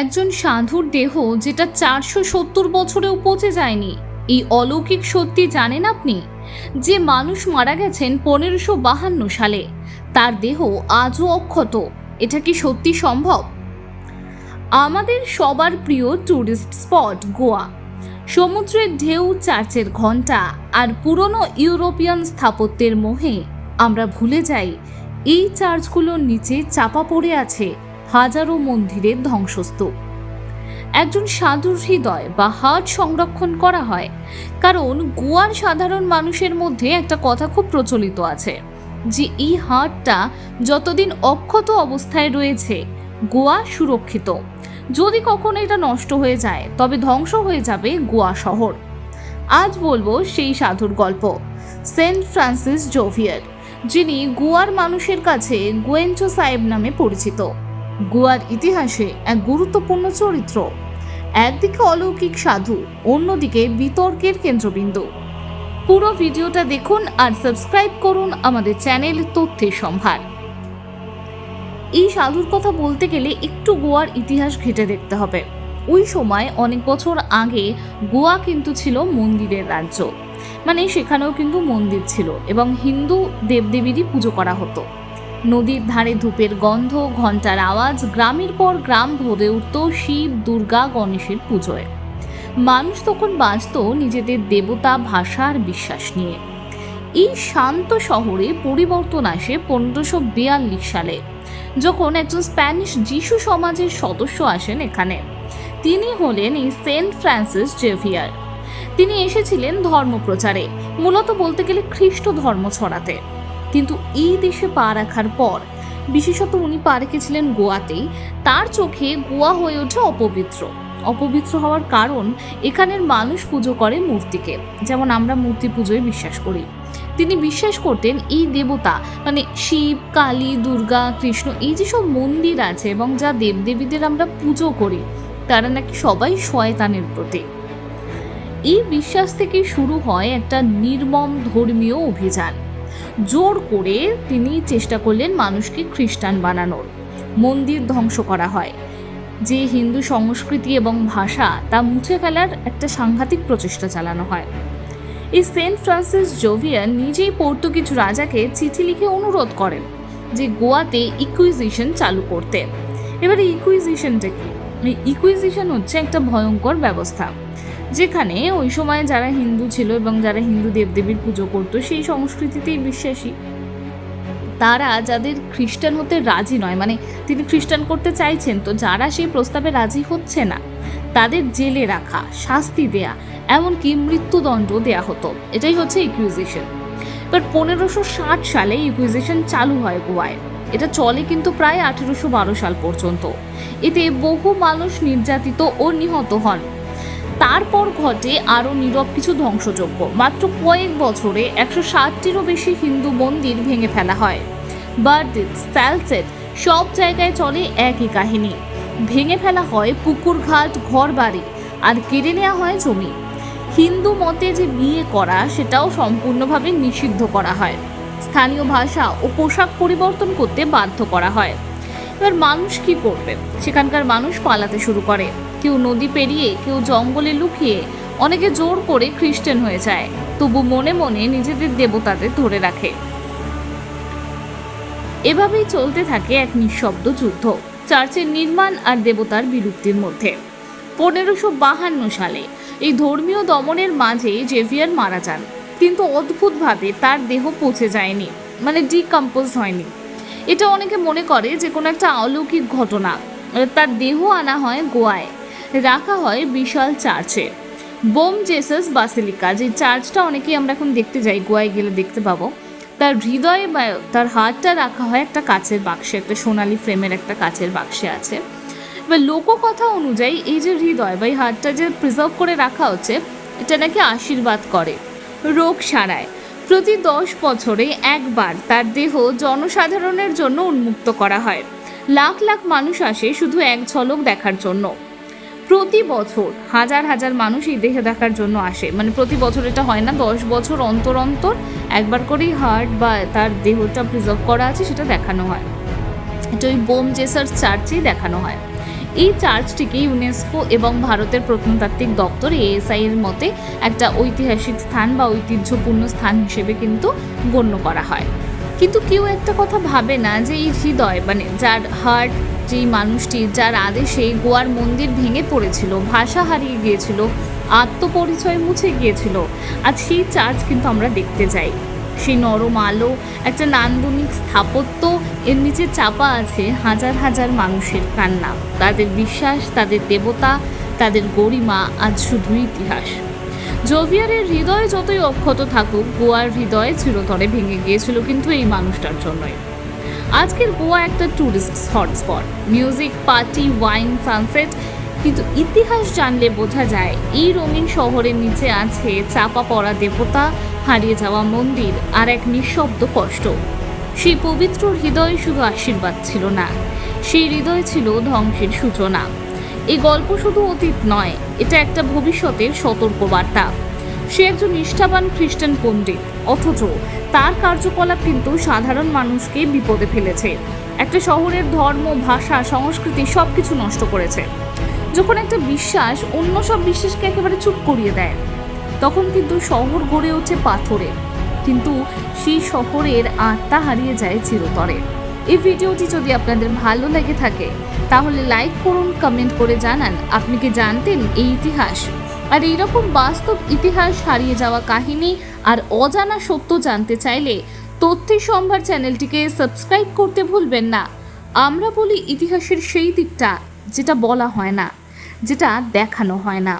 একজন সাধুর দেহ যেটা চারশো সত্তর বছরেও পচে যায়নি। এই অলৌকিক সত্যি জানেন আপনি? যে মানুষ মারা গেছেন পনেরোশো বাহান্ন সালে, তার দেহ আজও অক্ষত। এটা কি সত্যি সম্ভব? আমাদের সবার প্রিয় ট্যুরিস্ট স্পট গোয়া। সমুদ্রের ঢেউ চার্চের ঘণ্টা আর পুরনো ইউরোপিয়ান স্থাপত্যের মোহে আমরা ভুলে যাই, এই চার্চগুলোর নিচে চাপা পড়ে আছে হাজারো মন্দিরের ধ্বংসস্তূপ। একজন সাধুর হৃদয় বা হার্ট সংরক্ষণ করা হয়, কারণ গোয়ার সাধারণ মানুষের মধ্যে একটা কথা খুব প্রচলিত আছে যে, এই হার্টটা যতদিন অক্ষত অবস্থায় রয়েছে, গোয়া সুরক্ষিত। যদি কখনো এটা নষ্ট হয়ে যায়, তবে ধ্বংস হয়ে যাবে গোয়া শহর। আজ বলব সেই সাধুর গল্প, সেন্ট ফ্রান্সিস জোভিয়ার, যিনি গোয়ার মানুষের কাছে গোয়েঞ্চো সাহেব নামে পরিচিত। গোয়ার ইতিহাসে এক গুরুত্বপূর্ণ চরিত্র। একদিকে অলৌকিক সাধু, অন্যদিকে বিতর্কের কেন্দ্রবিন্দু। পুরো ভিডিওটা দেখুন আর সাবস্ক্রাইব করুন আমাদের চ্যানেল তথ্যের সম্ভার। এই সাধুর কথা বলতে গেলে একটু গোয়ার ইতিহাস ঘেটে দেখতে হবে। ওই সময় অনেক বছর আগে গোয়া কিন্তু ছিল মন্দিরের রাজ্য। মানে সেখানেও কিন্তু মন্দির ছিল এবং হিন্দু দেবদেবীরই পুজো করা হতো। নদীর ধারে ধূপের গন্ধ ঘণ্টার আওয়াজ, গ্রামের পর গ্রাম ভরে উঠত শিব, দুর্গা, গণেশের পুজোয়। মানুষ তখন বাঁচত নিজেদের দেবতা, ভাষা আর বিশ্বাস নিয়ে। এই শান্ত শহরে পরিবর্তন আসে পনেরোশো বিয়াল্লিশ সালে, যখন একজন স্প্যানিশ যিশু সমাজের সদস্য আসেন এখানে। তিনি হলেন এই সেন্ট ফ্রান্সিস জেভিয়ার। তিনি এসেছিলেন ধর্ম প্রচারে মূলত বলতে গেলে খ্রিস্ট ধর্ম ছড়াতে। কিন্তু এই দেশে পা রাখার পর, বিশেষত উনি পা রেখেছিলেন গোয়াতেই, তার চোখে গোয়া হয়ে ওঠে অপবিত্র। অপবিত্র হওয়ার কারণ এখানের মানুষ পুজো করে মূর্তিকে, যেমন আমরা মূর্তি পুজোয় বিশ্বাস করি। তিনি বিশ্বাস করতেন এই দেবতা মানে শিব, কালী, দুর্গা, কৃষ্ণ, এই যেসব মন্দির আছে এবং যা দেবদেবীদের আমরা পুজো করি, তারা নাকি সবাই শয়তানের প্রতীক। এই বিশ্বাস থেকে শুরু হয় একটা নির্মম ধর্মীয় অভিযান। জোর করে তিনি চেষ্টা করলেন মানুষকে খ্রিস্টান বানানোর। মন্দির ধ্বংস করা হয়। যে হিন্দু সংস্কৃতি এবং ভাষা, তা মুছে ফেলার একটা সাংঘাতিক প্রচেষ্টা চালানো হয়। এই সেন্ট ফ্রান্সিস জোভিয়ার নিজেই পর্তুগিজ রাজাকে চিঠি লিখে অনুরোধ করেন যে গোয়াতে ইকুইজিশন চালু করতে। এবারে ইকুইজিশনটা কি? ইকুইজিশন হচ্ছে একটা ভয়ঙ্কর ব্যবস্থা। যেখানে ওই সময়ে যারা হিন্দু ছিল এবং যারা হিন্দু দেবদেবীর পুজো করতো, সেই সংস্কৃতিতেই বিশ্বাসী। তারা যাদের খ্রিস্টান হতে রাজি নয় মানে তিনি খ্রিস্টান করতে চাইছেন, তো যারা সেই প্রস্তাবে রাজি হচ্ছে না, তাদের জেলে রাখা, শাস্তি দেয়া, এমনকি মৃত্যুদণ্ড দেয়া হতো। এটাই হচ্ছে ইকুইজিশন এবার পনেরোশো ষাট সালে ইকুইজিশন চালু হয় গোয়ায়। এটা চলে কিন্তু প্রায় আঠেরোশো বারো সাল পর্যন্ত। এতে বহু মানুষ নির্যাতিত ও নিহত হন। তারপর ঘটে আরও নীরব কিছু ধ্বংসযজ্ঞ। মাত্র কয়েক বছরে একশো ষাটটিরও বেশি হিন্দু মন্দির ভেঙে ফেলা হয়। বার্দিত স্যালসেট সব জায়গায় চলে একই কাহিনী। ভেঙে ফেলা হয় পুকুরঘাট ঘর বাড়ি আর কেড়ে নেওয়া হয় জমি। হিন্দু মতে যে বিয়ে করা, সেটাও সম্পূর্ণভাবে নিষিদ্ধ করা হয়। স্থানীয় ভাষা ও পোশাক পরিবর্তন করতে বাধ্য করা হয়। এবার মানুষ কি করবে? সেখানকার মানুষ পালাতে শুরু করে। কেউ নদী পেরিয়ে, কেউ জঙ্গলে লুকিয়ে, অনেকে জোর করে খ্রিস্টান হয়ে যায়। তবু মনে মনে নিজেদের দেবতাদের ধরে রাখে। এভাবেই চলতে থাকে এক নিঃশব্দ যুদ্ধ, চার্চের নির্মাণ আর দেবতার বিলুপ্তির মধ্যে। পনেরোশো বাহান্ন সালে এই ধর্মীয় দমনের মাঝে জেভিয়ার মারা যান। কিন্তু অদ্ভুতভাবে তার দেহ পচে যায়নি মানে ডিকম্পোজ হয়নি। এটা অনেকে মনে করে যে কোনো একটা অলৌকিক ঘটনা। তার দেহ আনা হয় গোয়ায়। রাখা হয় বিশাল চার্চে। বোম জেসাস বাসিলিকা, যে চার্চটা অনেকেই আমরা এখন দেখতে যাই, গোয়ায় গেলে দেখতে পাবো, তার হৃদয়ে তার হাতটা রাখা হয় একটা কাচের বাক্সে, একটা সোনালি ফ্রেমের একটা কাচের বাক্সে আছে। এবার লোককথা অনুযায়ী এই যে হৃদয় বা এই হাতটা যে প্রিজার্ভ করে রাখা হচ্ছে, এটা নাকি আশীর্বাদ করে। রোগ সারায়। প্রতি দশ বছরে একবার তার দেহ জনসাধারণের জন্য উন্মুক্ত করা হয়। লাখ লাখ মানুষ আসে শুধু এক ঝলক দেখার জন্য। প্রতি বছর হাজার হাজার মানুষ এই দেহে দেখার জন্য আসে। মানে প্রতি বছর এটা হয় না, দশ বছর অন্তর অন্তর একবার করেই হার্ট বা তার দেহটা প্রিজার্ভ করা আছে, সেটা দেখানো হয়। এটা ওই বোম জেসার চার্চেই দেখানো হয়। এই চার্চটিকে ইউনেস্কো এবং ভারতের প্রত্নতাত্ত্বিক দপ্তর এএসআই এর মতে একটা ঐতিহাসিক স্থান বা ঐতিহ্যপূর্ণ স্থান হিসেবে কিন্তু গণ্য করা হয়। কিন্তু কেউ একটা কথা ভাবে না যে এই হৃদয় মানে যার হার্ট যেই মানুষটি যার আদেশে গোয়ার মন্দির ভেঙে পড়েছিল, ভাষা হারিয়ে গিয়েছিল, আত্মপরিচয় মুছে গিয়েছিল, আজ সেই চার্চ কিন্তু আমরা দেখতে যাই সেই নরম আলো, একটা নান্দনিক স্থাপত্য, এর নিচে চাপা আছে হাজার হাজার মানুষের কান্না। তাদের বিশ্বাস, তাদের দেবতা, তাদের গরিমা আজ শুধু ইতিহাস। জোভিয়ারের হৃদয় যতই অক্ষত থাকুক, গোয়ার হৃদয় চিরতরে ভেঙে গিয়েছিল কিন্তু এই মানুষটার জন্যই। আজকের গোয়া একটা tourist hotspot music party wine sunset কিন্তু ইতিহাস জানলে বোঝা যায়, এই রঙিন শহরের নিচে আছে চাপা পড়া দেবতা, হারিয়ে যাওয়া মন্দির আর এক নিঃশব্দ কষ্ট। সেই পবিত্র হৃদয় শুধু আশীর্বাদ ছিল না, সেই হৃদয় ছিল ধ্বংসের সূচনা। এই গল্প শুধু অতীত নয়, এটা একটা ভবিষ্যতের সতর্কবার্তা। সে একজন নিষ্ঠাবান খ্রিস্টান পণ্ডিত। অথচ তার কার্যকলাপ কিন্তু সাধারণ মানুষকে বিপদে ফেলেছে। একটা শহরের ধর্ম, ভাষা, সংস্কৃতি সব কিছু নষ্ট করেছে। যখন একটা বিশ্বাস অন্য সব বিশ্বাসকে একেবারে চুপ করিয়ে দেয়, তখন কিন্তু শহর গড়ে ওঠে পাথরে। কিন্তু সেই শহরের আত্মা হারিয়ে যায় চিরতরে। এই ভিডিওটি যদি আপনাদের ভালো লেগে থাকে, তাহলে লাইক করুন, কমেন্ট করে জানান। আপনি কি জানতেন এই ইতিহাস? আর এইরকম বাস্তব ইতিহাস হারিয়ে যাওয়া কাহিনী আর অজানা সত্য জানতে চাইলে তথ্য সম্ভার চ্যানেলটিকে সাবস্ক্রাইব করতে ভুলবেন না। আমরা বলি ইতিহাসের সেই দিকটা যেটা বলা হয় না, যেটা দেখানো হয় না।